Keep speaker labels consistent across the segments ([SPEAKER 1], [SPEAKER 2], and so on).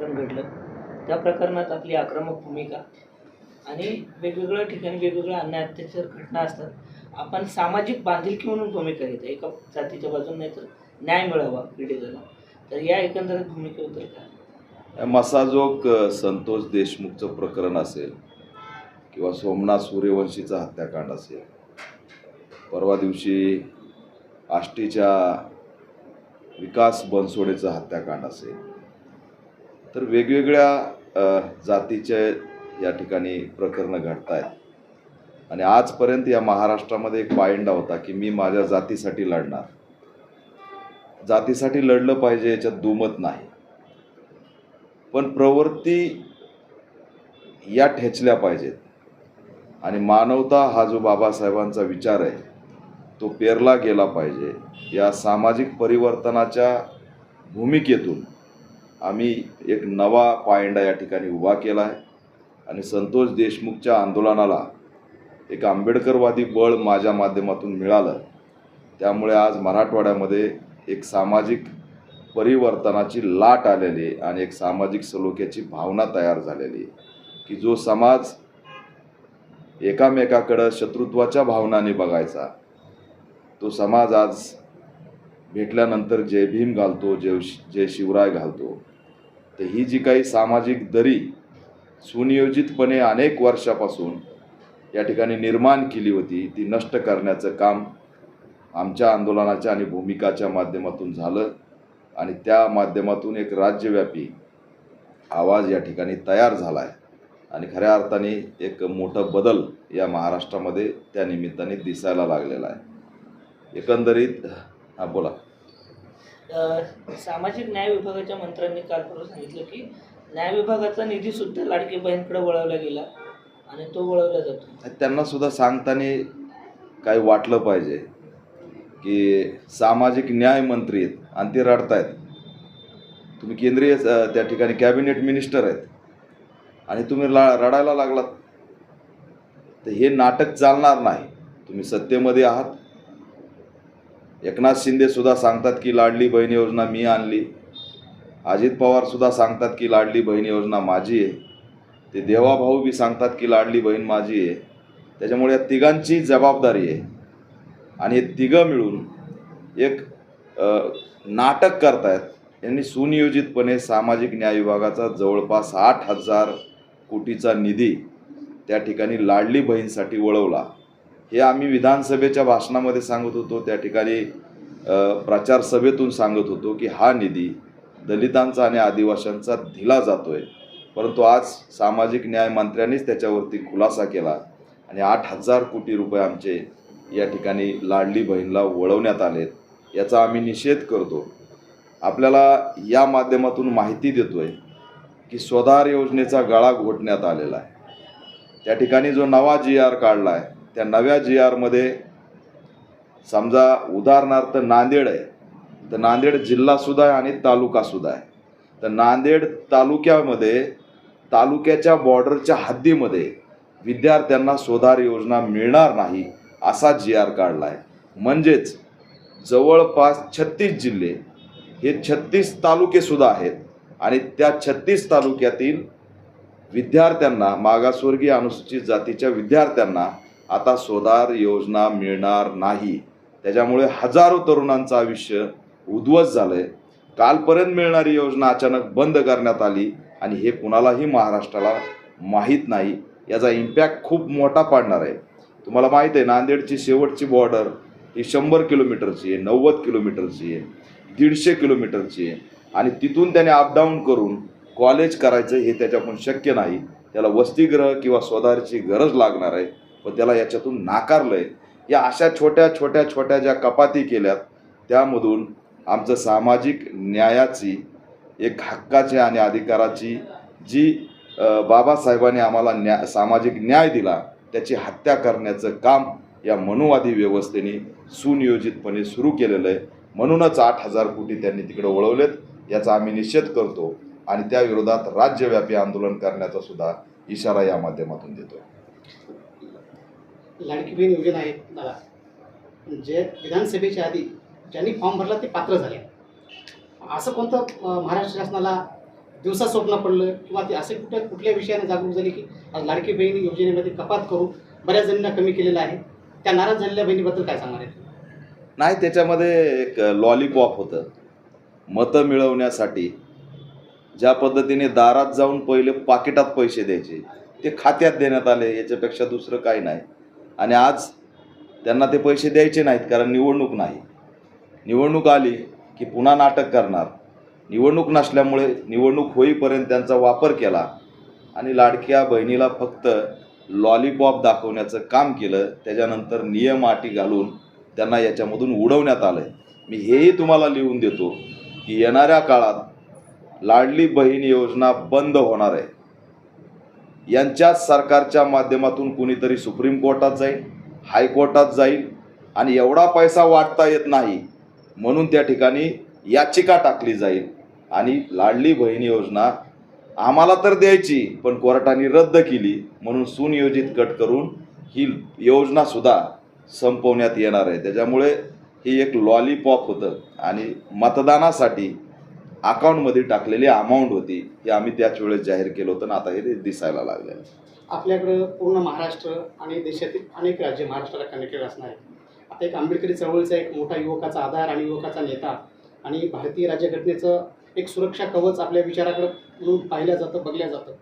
[SPEAKER 1] प्रकरण घडलं. त्या प्रकरणात आपली आक्रमक भूमिका आणि वेगवेगळ्या ठिकाणी वेगवेगळ्या अन्याय अत्याचार घटना असतात. आपण सामाजिक बांधिलकी म्हणून भूमिका घेतो. एका जातीच्या बाजून नाही तर न्याय मिळावा पीडितेला. तर या एकंदरीत भूमिकेबद्दल काय?
[SPEAKER 2] मसाजोग संतोष देशमुखचं प्रकरण असेल किंवा सोमनाथ सूर्यवंशीचा हत्याकांड असेल परवा दिवशी आष्टीच्या विकास बनसोडेचं हत्याकांड असेल तर वेगवेगळ्या जातीचे या ठिकाणी प्रकरणं घडत आहेत आणि आजपर्यंत या महाराष्ट्रामध्ये एक पायंडा होता की मी माझ्या जातीसाठी लढणार. जातीसाठी लढलं पाहिजे याच्यात दुमत नाही. पण प्रवृत्ती या ठेचल्या पाहिजेत. आणि मानवता हा जो बाबासाहेबांचा विचार आहे तो पेरला गेला पाहिजे या सामाजिक परिवर्तनाच्या भूमिकेतून. आम्ही एक नवा पायंडा या ठिकाणी उभा केला आहे. आणि संतोष देशमुखच्या आंदोलनाला एक आंबेडकरवादी बळ माझ्या माध्यमातून मिळालं. त्यामुळे आज मराठवाड्यामध्ये एक सामाजिक परिवर्तनाची लाट आलेली आहे आणि एक सामाजिक सलोख्याची भावना तयार झालेली आहे की जो समाज एकामेकाकडं शत्रुत्वाच्या भावनाने बघायचा तो समाज आज भेटल्यानंतर जय भीम घालतो जय जय शिवराय घालतो. तर ही जी काही सामाजिक दरी सुनियोजितपणे अनेक वर्षापासून या ठिकाणी निर्माण केली होती ती नष्ट करण्याचं काम आमच्या आंदोलनाच्या आणि भूमिकाच्या माध्यमातून झालं आणि त्या माध्यमातून एक राज्यव्यापी आवाज या ठिकाणी तयार झाला आहे. आणि खऱ्या अर्थाने एक मोठा बदल या महाराष्ट्रामध्ये त्या निमित्ताने दिसायला लागलेला आहे. एकंदरीत हां बोला.
[SPEAKER 1] सामाजिक न्याय विभागाच्या मंत्र्यांनी काल परवा सांगितलं की न्याय विभागाचा निधी सुद्धा लाडकी बहीणकडे वळवला गेला आणि तो वळवला जातो.
[SPEAKER 2] त्यांना सुद्धा सांगताना काही वाटलं पाहिजे की सामाजिक न्याय मंत्री आहेत आणि ते रडतायत. तुम्ही केंद्रीय त्या ठिकाणी कॅबिनेट मिनिस्टर आहेत आणि तुम्ही ला रडायला लागलात. तर हे नाटक चालणार नाही. तुम्ही सत्तेमध्ये आहात एकनाथ शिंदेसुद्धा सांगतात की लाडली बहीण योजना मी आणली. अजित पवारसुद्धा सांगतात की लाडली बहीण योजना माझी आहे. ते देवाभाऊ बी सांगतात की लाडली बहीण माझी आहे. त्याच्यामुळे या तिघांची जबाबदारी आहे. आणि हे तिघं मिळून एक नाटक करतायत. यांनी सुनियोजितपणे सामाजिक न्याय विभागाचा जवळपास आठ हजार कोटीचा निधी त्या ठिकाणी लाडली बहीणसाठी वळवला. हे आम्ही विधानसभेच्या भाषणामध्ये सांगत होतो त्या ठिकाणी प्रचार सभेतून सांगत होतो की हा निधी दलितांचा आणि आदिवाशांचा दिला जातो आहे परंतु आज सामाजिक न्याय मंत्र्यांनीच त्याच्यावरती खुलासा केला आणि आठ हजार कोटी रुपये आमचे या ठिकाणी लाडली बहीणला वळवण्यात आलेत याचा आम्ही निषेध करतो. आपल्याला या माध्यमातून माहिती देतो आहे की स्वधार योजनेचा गळा घोटण्यात आलेला आहे. त्या ठिकाणी जो नवा जी आर काढला आहे त्या नव्या जी आरमध्ये समजा उदाहरणार्थ नांदेड आहे तर नांदेड जिल्हासुद्धा आहे आणि तालुकासुद्धा आहे. तर नांदेड तालुक्यामध्ये तालुक्याच्या बॉर्डरच्या हद्दीमध्ये विद्यार्थ्यांना सोधार योजना मिळणार नाही असा जी आर काढला आहे म्हणजेच जवळपास छत्तीस जिल्हे हे छत्तीस तालुकेसुद्धा आहेत आणि त्या छत्तीस तालुक्यातील विद्यार्थ्यांना मागासवर्गीय अनुसूचित जातीच्या विद्यार्थ्यांना आता सोदार योजना मिळणार नाही. त्याच्यामुळे हजारो तरुणांचं आयुष्य उद्ध्वस्त झालं आहे कालपर्यंत मिळणारी योजना अचानक बंद करण्यात आली आणि हे कुणालाही महाराष्ट्राला माहीत नाही याचा इम्पॅक्ट खूप मोठा पडणार आहे. तुम्हाला माहीत आहे नांदेडची शेवटची बॉर्डर ही शंभर किलोमीटरची आहे नव्वद किलोमीटरची आहे दीडशे किलोमीटरची आहे. आणि तिथून त्याने अपडाऊन करून कॉलेज करायचं हे त्याच्याकडून शक्य नाही. त्याला वसतिगृह किंवा स्वधारची गरज लागणार आहे. व त्याला याच्यातून नाकारलं आहे या अशा छोट्या छोट्या छोट्या ज्या कपाती केल्यात त्यामधून आमचं सामाजिक न्यायाची एक हक्काची आणि अधिकाराची जी बाबासाहेबांनी आम्हाला न्या सामाजिक न्याय दिला त्याची हत्या करण्याचं काम या मनुवादी व्यवस्थेने सुनियोजितपणे सुरू केलेलं आहे. म्हणूनच आठ हजार कोटी त्यांनी तिकडे वळवलेत याचा आम्ही निषेध करतो आणि त्याविरोधात राज्यव्यापी आंदोलन करण्याचा सुद्धा इशारा या माध्यमातून देतो.
[SPEAKER 3] लाडकी बहीण योजना आहे दादा जे म्हणजे विधानसभेच्या आधी ज्यांनी फॉर्म भरला ते पात्र झाले. असं कोणतं महाराष्ट्र शासनाला दिवसा स्वप्न पडलं किंवा ते असे कुठल्या कुठल्या विषयाने जागरूक झाले की आज लाडकी बहीण योजनेमध्ये कपात करून बऱ्याच जणींना कमी केलेलं आहे. त्या नाराज झालेल्या बहिणीबद्दल काय सांगणार आहे
[SPEAKER 2] नाही त्याच्यामध्ये एक लॉलीपॉप होतं. मतं मिळवण्यासाठी ज्या पद्धतीने दारात जाऊन पहिले पाकिटात पैसे द्यायचे ते खात्यात देण्यात आले याच्यापेक्षा दुसरं काही नाही. आणि आज त्यांना ते पैसे द्यायचे नाहीत कारण निवडणूक नाही. निवडणूक आली की पुन्हा नाटक करणार. निवडणूक नसल्यामुळे निवडणूक होईपर्यंत त्यांचा वापर केला आणि लाडक्या बहिणीला फक्त लॉलीपॉप दाखवण्याचं काम केलं. त्याच्यानंतर नियम अटी घालून त्यांना याच्यामधून उडवण्यात आलं आहे मी हेही तुम्हाला लिहून देतो की येणाऱ्या काळात लाडली बहीण योजना बंद होणार आहे. यांच्याच सरकारच्या माध्यमातून कुणीतरी सुप्रीम कोर्टात जाईल हायकोर्टात जाईल आणि एवढा पैसा वाटता येत नाही म्हणून त्या ठिकाणी याचिका टाकली जाईल. आणि लाडली बहीण योजना आम्हाला तर द्यायची पण कोर्टाने रद्द केली म्हणून सुनियोजित कट करून ही योजनासुद्धा संपवण्यात येणार आहे. त्याच्यामुळे ही एक लॉलीपॉप होतं आणि मतदानासाठी अकाउंटमध्ये टाकलेली अमाऊंट होती ही आम्ही त्याच वेळेस जाहीर केलं होतं आता हे दिसायला लागलं आहे
[SPEAKER 3] आपल्याकडं पूर्ण महाराष्ट्र आणि देशातील अनेक राज्य महाराष्ट्राला कनेक्टेड असणार आहे आता एक आंबेडकरी चळवळीचा एक मोठा युवकाचा आधार आणि युवकाचा नेता आणि भारतीय राज्यघटनेचं एक सुरक्षा कवच आपल्या विचाराकडं म्हणून पाहिलं जातं बघल्या जातं.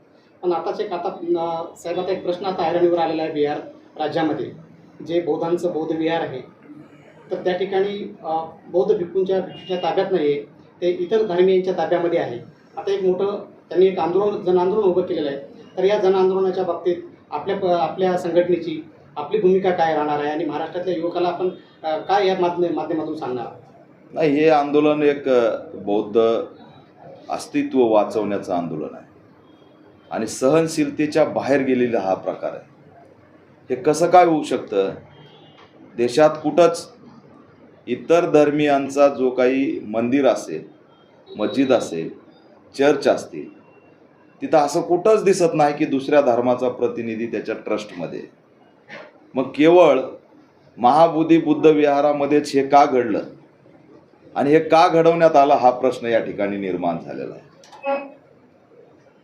[SPEAKER 3] पण आताच एक आता साहेब आता एक प्रश्न आता ऐरणीवर आलेला आहे बिहार राज्यामध्ये जे बौद्धांचं बौद्ध विहार आहे तर त्या ठिकाणी बौद्ध भिक्खूंच्या भिक्षूच्या ताब्यात नाही आहे ते इतर धर्मीयांच्या ताब्यामध्ये आहे. आता एक मोठं त्यांनी एक आंदोलन जन आंदोलन उभं केलेलं आहे. तर या जन आंदोलनाच्या बाबतीत आपल्या प आपल्या संघटनेची आपली भूमिका काय राहणार आहे आणि महाराष्ट्रातल्या युवकाला आपण काय या माध्यम माध्यमातून सांगणार?
[SPEAKER 2] नाही हे आंदोलन एक बौद्ध अस्तित्व वाचवण्याचं आंदोलन आहे. आणि सहनशीलतेच्या बाहेर गेलेला हा प्रकार आहे. हे कसं काय होऊ शकतं? देशात कुठंच इतर धर्मियांचा जो काही मंदिर असेल मस्जिद असेल चर्च असतील तिथं असं कुठंच दिसत नाही की दुसऱ्या धर्माचा प्रतिनिधी त्याच्या ट्रस्टमध्ये. मग केवळ महाबुद्धी बुद्ध विहारामध्येच हे का घडलं? आणि हे का घडवण्यात आलं? हा प्रश्न या ठिकाणी निर्माण झालेला आहे.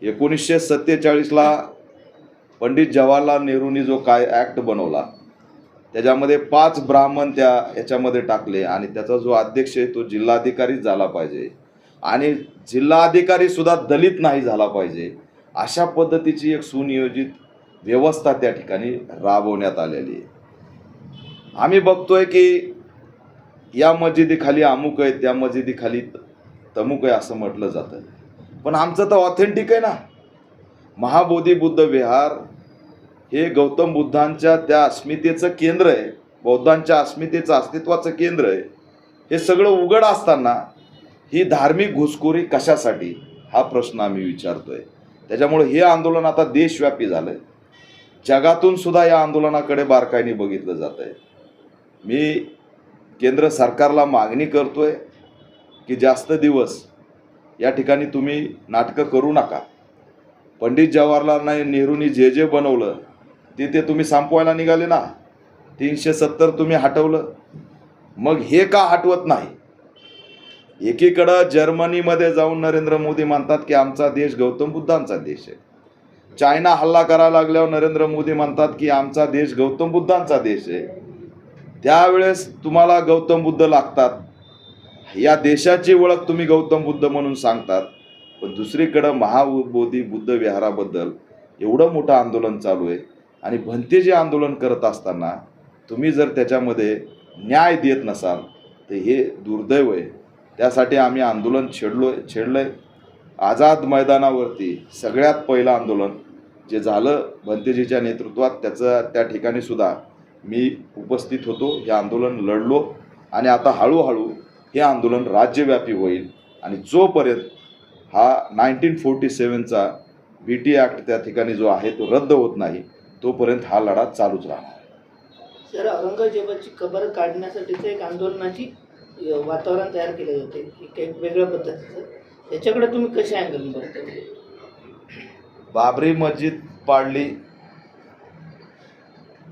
[SPEAKER 2] एकोणीसशे सत्तेचाळीसला पंडित जवाहरलाल नेहरूंनी जो काय ॲक्ट बनवला त्याच्यामध्ये पाच ब्राह्मण त्या याच्यामध्ये टाकले आणि त्याचा जो अध्यक्ष आहे तो जिल्हाधिकारीच झाला पाहिजे. आणि जिल्हाधिकारी सुद्धा दलित नाही झाला पाहिजे. अशा पद्धतीची एक सुनियोजित व्यवस्था त्या ठिकाणी राबवण्यात आलेली आहे. आम्ही बघतोय की या मस्जिदीखाली अमुक आहे त्या मस्जिदीखाली तमुक आहे असं म्हटलं जातं. पण आमचं तर ऑथेंटिक आहे ना. महाबोधी बुद्ध विहार हे गौतम बुद्धांच्या त्या अस्मितेचं केंद्र आहे. बौद्धांच्या अस्मितेचं अस्तित्वाचं केंद्र आहे. हे सगळं उघड असताना ही धार्मिक घुसखोरी कशासाठी? हा प्रश्न आम्ही विचारतोय. त्याच्यामुळे हे आंदोलन आता देशव्यापी झालं आहे जगातून सुद्धा या आंदोलनाकडे बारकाईने बघितलं जात आहे मी केंद्र सरकारला मागणी करतोय की जास्त दिवस या ठिकाणी तुम्ही नाटकं करू नका. पंडित जवाहरलाल नेहरूंनी जे जे बनवलं तिथे तुम्ही संपवायला निघाले ना तीनशे सत्तर तुम्ही हटवलं. मग हे का हटवत नाही? एकीकडं जर्मनीमध्ये जाऊन नरेंद्र मोदी म्हणतात की आमचा देश गौतम बुद्धांचा देश आहे. चायना हल्ला करायला लागल्यावर नरेंद्र मोदी म्हणतात की आमचा देश गौतम बुद्धांचा देश आहे. त्यावेळेस तुम्हाला गौतम बुद्ध लागतात. या देशाची ओळख तुम्ही गौतम बुद्ध म्हणून सांगतात. पण दुसरीकडं महाबोधी बुद्ध विहाराबद्दल एवढं मोठं आंदोलन चालू आहे. आणि भंते जे आंदोलन करत असताना तुम्ही जर त्याच्यामध्ये न्याय देत नसाल तर हे दुर्दैव आहे. त्यासाठी आम्ही आंदोलन छेडलो छेडलं आहे आझाद मैदानावरती सगळ्यात पहिलं आंदोलन जे झालं भंतेजीच्या नेतृत्वात त्याचं त्या ठिकाणी सुद्धा मी उपस्थित होतो हे आंदोलन लढलो. आणि आता हळूहळू हे आंदोलन राज्यव्यापी होईल. आणि जोपर्यंत हा नाईन्टीन फोर्टी सेवनचा बी टी ॲक्ट त्या ठिकाणी जो आहे तो रद्द होत नाही तोपर्यंत हा लढा चालूच राहणार.
[SPEAKER 1] सर औरंगजेबाची कबर काढण्यासाठीचं एक आंदोलनाची वातावरण तयार केले जाते. एक एक वेगळ्या पद्धतीचं. त्याच्याकडे तुम्ही कसे अँगल
[SPEAKER 2] बाबरी मस्जिद पाडली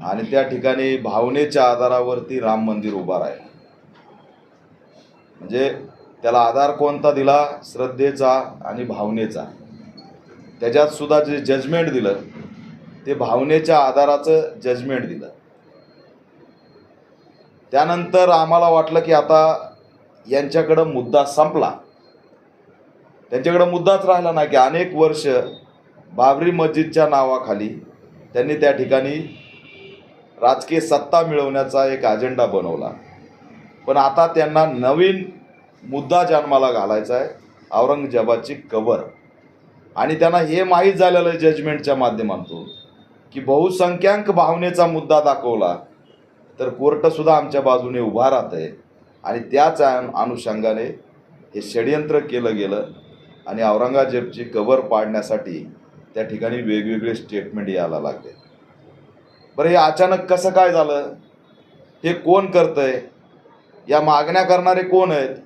[SPEAKER 2] आणि त्या ठिकाणी भावनेच्या आधारावरती राम मंदिर उभा राहिलं. म्हणजे त्याला आधार कोणता दिला? श्रद्धेचा आणि भावनेचा. त्याच्यात सुद्धा जे जजमेंट दिलं ते भावनेच्या आधाराचं जजमेंट दिलं. त्यानंतर आम्हाला वाटलं की आता यांच्याकडं मुद्दा संपला. त्यांच्याकडं मुद्दाच राहिला नाही की अनेक वर्ष बाबरी मस्जिदच्या नावाखाली त्यांनी त्या ठिकाणी राजकीय सत्ता मिळवण्याचा एक अजेंडा बनवला. पण आता त्यांना नवीन मुद्दा जन्माला घालायचा आहे औरंगजेबाची कबर. आणि त्यांना हे माहीत झालेलं आहे जजमेंटच्या माध्यमातून की बहुसंख्याक भावनेचा मुद्दा दाखवला तर कोर्टसुद्धा आमच्या बाजूने उभा राहत आहे आणि त्याच अनुषंगाने हे षडयंत्र केलं गेलं आणि औरंगजेबची कबर पाडण्यासाठी त्या ठिकाणी वेगवेगळे स्टेटमेंट यायला लागले. बरं हे अचानक कसं काय झालं? हे कोण करतंय? या मागण्या करणारे कोण आहेत?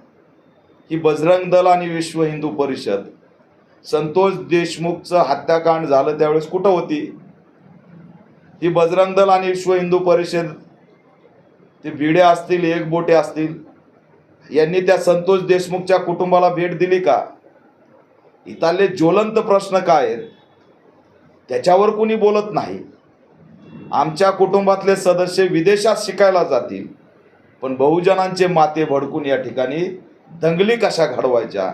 [SPEAKER 2] ही बजरंग दल आणि विश्व हिंदू परिषद. संतोष देशमुखचं हत्याकांड झालं त्यावेळेस कुठं होती? ही बजरंग दल आणि विश्व हिंदू परिषद ते भिडे असतील एक बोटे असतील यांनी त्या संतोष देशमुखच्या कुटुंबाला भेट दिली का? इथले ज्वलंत प्रश्न काय आहेत? त्याच्यावर कुणी बोलत नाही. आमच्या कुटुंबातले सदस्य विदेशात शिकायला जातील पण बहुजनांचे माते भडकून या ठिकाणी दंगली कशा घडवायच्या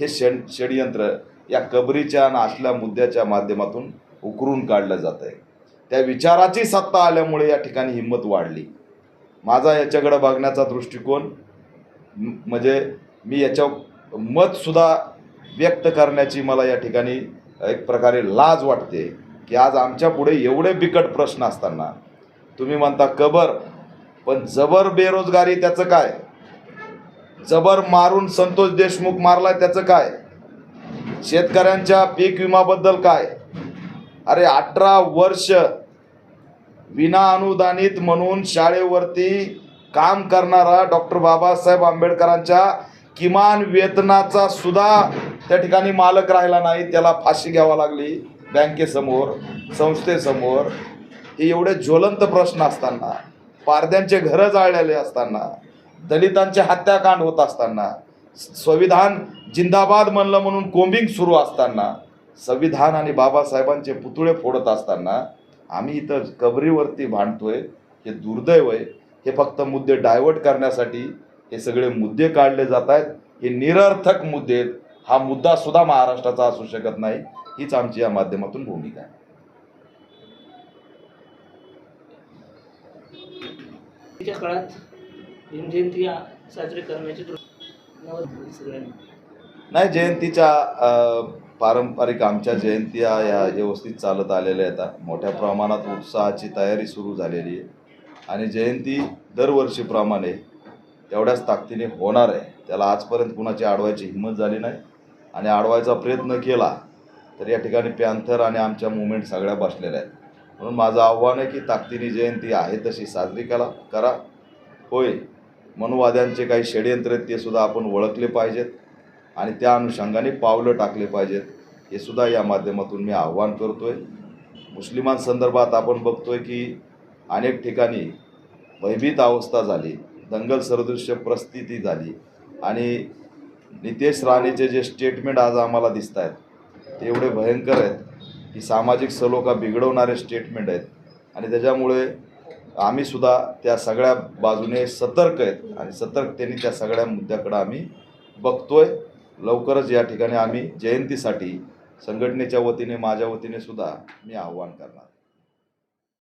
[SPEAKER 2] हे षड षडयंत्र या कबरीच्या आणि असल्या मुद्द्याच्या माध्यमातून उकरून काढलं जात आहे त्या विचाराची सत्ता आल्यामुळे या ठिकाणी हिंमत वाढली. माझा याच्याकडं बघण्याचा दृष्टिकोन म्हणजे मी याच्या मतसुद्धा व्यक्त करण्याची मला या ठिकाणी एक प्रकारे लाज वाटते की आज आमच्या पुढे एवढे बिकट प्रश्न असताना तुम्ही म्हणता कबर पण जबर बेरोजगारी त्याचं काय? जबर मारून संतोष देशमुख मारलाय त्याचं काय? शेतकऱ्यांच्या पीक विमाबद्दल काय? अरे अठरा वर्ष विना अनुदानित म्हणून शाळेवरती काम करणारा डॉक्टर बाबासाहेब आंबेडकरांच्या किमान वेतनाचा सुद्धा त्या ठिकाणी मालक राहिला नाही त्याला फाशी घ्यावा लागली बँकेसमोर संस्थेसमोर. हे एवढे ज्वलंत प्रश्न असताना पारद्यांचे घरं जाळलेले असताना दलितांचे हत्याकांड होत असताना संविधान जिंदाबाद म्हणलं म्हणून कोंबिंग सुरू असताना संविधान आणि बाबासाहेबांचे पुतळे फोडत असताना आम्ही इथं कबरीवरती भांडतोय हे दुर्दैव आहे. हे फक्त मुद्दे डायव्हर्ट करण्यासाठी हे सगळे मुद्दे काढले जात आहेत. हे निरर्थक मुद्दे आहेत. हा मुद्दा सुद्धा महाराष्ट्राचा असू शकत नाही. हीच आमची या माध्यमातून भूमिका आहे.
[SPEAKER 1] काळात भीमजयंती आ- साजरी करण्याची
[SPEAKER 2] नाही जयंतीच्या पारंपरिक आमच्या जयंत्या या व्यवस्थित चालत आलेल्या आहेत. मोठ्या प्रमाणात उत्साहाची तयारी सुरू झालेली आहे. आणि जयंती दरवर्षीप्रमाणे तेवढ्याच ताकदीने होणार आहे. त्याला आजपर्यंत कुणाची आडवायची हिंमत झाली नाही. आणि आडवायचा प्रयत्न केला तर या ठिकाणी पॅन्थर आणि आमच्या मुवमेंट सगळ्या बसलेल्या आहेत. म्हणून माझं आव्हान आहे की ताकदीने जयंती आहे तशी साजरी करा करा. होय मनुवाद्यांचे काही षडयंत्र आहेत ते सुद्धा आपण ओळखले पाहिजेत. आणि त्या अनुषंगाने पावलं टाकले पाहिजेत. हे सुद्धा या माध्यमातून मी आव्हान करतोय. मुस्लिमांसंदर्भात आपण बघतो आहे की अनेक ठिकाणी भयभीत अवस्था झाली. दंगल सदृश्य परिस्थिती झाली. आणि नितेश राणेचे जे स्टेटमेंट आज आम्हाला दिसत आहेत ते एवढे भयंकर आहेत की सामाजिक सलोखा बिघडवणारे स्टेटमेंट आहेत. आणि त्याच्यामुळे आम्हीसुद्धा त्या सगळ्या बाजूने सतर्क आहेत. आणि सतर्कतेने त्या सगळ्या मुद्द्याकडं आम्ही बघतोय. लवकरच या ठिकाणी आम्ही जयंतीसाठी संघटनेच्या वतीने माझ्या वतीने सुद्धा मी आव्हान करणार.